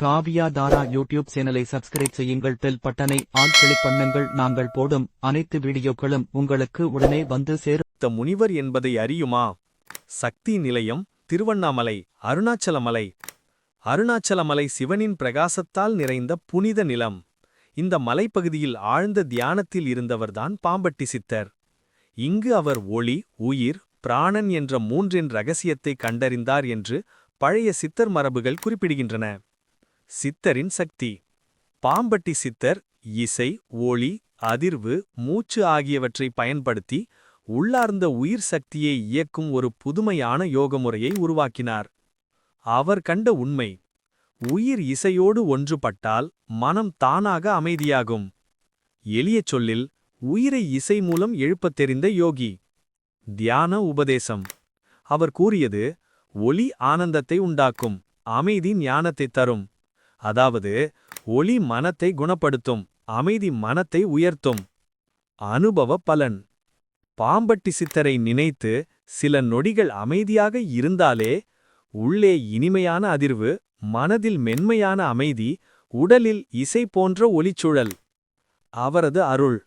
Kavya Thara YouTube சேனலை subscribe செய்யுங்கள். Bell பட்டனை ஆல் கிளிக் பண்ணுங்கள். நாங்கள் போடும் அனைத்து வீடியோக்களும் உங்களுக்கு உடனே வந்து சேரும். முனிவர் என்பதை அறியுமா? சக்தி நிலையம் திருவண்ணாமலை அருணாச்சலமலை. அருணாச்சலமலை சிவனின் பிரகாசத்தால் நிறைந்த புனித நிலம். இந்த மலைப்பகுதியில் ஆழ்ந்த தியானத்தில் இருந்தவர்தான் பாம்பட்டி சித்தர். இங்கு அவர் ஒளி உயிர் பிராணன் என்ற மூன்றின் ரகசியத்தை கண்டறிந்தார் என்று பழைய சித்தர் மரபுகள் குறிப்பிடுகின்றன. சித்தரின் சக்தி. பாம்பட்டி சித்தர் இசை ஒளி அதிர்வு மூச்சு ஆகியவற்றை பயன்படுத்தி உள்ளார்ந்த உயிர் சக்தியை இயக்கும் ஒரு புதுமையான யோகமுறையை உருவாக்கினார். அவர் கண்ட உண்மை உயிர் இசையோடு ஒன்றுபட்டால் மனம் தானாக அமைதியாகும். எளிய சொல்லில் உயிரை இசை மூலம் எழுப்பத் தெரிந்த யோகி. தியான உபதேசம். அவர் கூறியது ஒளி ஆனந்தத்தை உண்டாக்கும் அமைதி ஞானத்தை தரும். அதாவது ஒளி மனத்தை குணப்படுத்தும் அமைதி மனத்தை உயர்த்தும். அனுபவ பலன். பாம்பட்டி சித்தரை நினைத்து சில நொடிகள் அமைதியாக இருந்தாலே உள்ளே இனிமையான அதிர்வு மனதில் மென்மையான அமைதி உடலில் இசை போன்ற ஒளிச்சுழல். அவரது அருள்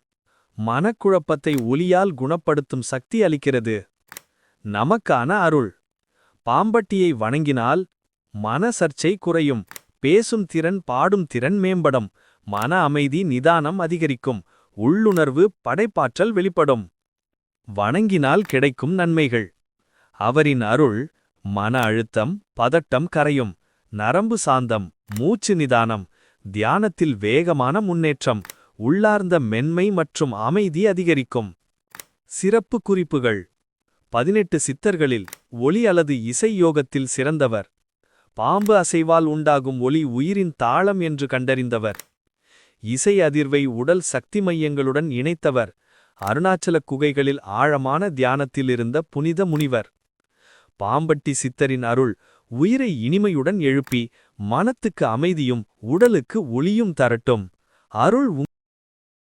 மனக்குழப்பத்தை ஒலியால் குணப்படுத்தும் சக்தி அளிக்கிறது. நமக்கான அருள். பாம்பட்டியை வணங்கினால் மன சர்ச்சை குறையும். பேசும் திறன் பாடும் திறன் மேம்படும். மன அமைதி நிதானம் அதிகரிக்கும். உள்ளுணர்வு படைப்பாற்றல் வெளிப்படும். வணங்கினால் கிடைக்கும் நன்மைகள். அவரின் அருள் மன அழுத்தம் பதட்டம் கரையும். நரம்பு சாந்தம் மூச்சு நிதானம். தியானத்தில் வேகமான முன்னேற்றம். உள்ளார்ந்த மென்மை மற்றும் அமைதி அதிகரிக்கும். சிறப்பு குறிப்புகள். பதினெட்டு சித்தர்களில் ஒளி அல்லது இசை யோகத்தில் சிறந்தவர். பாம்பு அசைவால் உண்டாகும் ஒளி உயிரின் தாளம் என்று கண்டறிந்தவர். இசை அதிர்வை உடல் சக்தி மையங்களுடன் இணைத்தவர். அருணாச்சல குகைகளில் ஆழமான தியானத்தில் இருந்த புனித முனிவர். பாம்பட்டி சித்தரின் அருள் உயிரை இனிமையுடன் எழுப்பி மனத்துக்கு அமைதியும் உடலுக்கு ஒளியும் தரட்டும். அருள்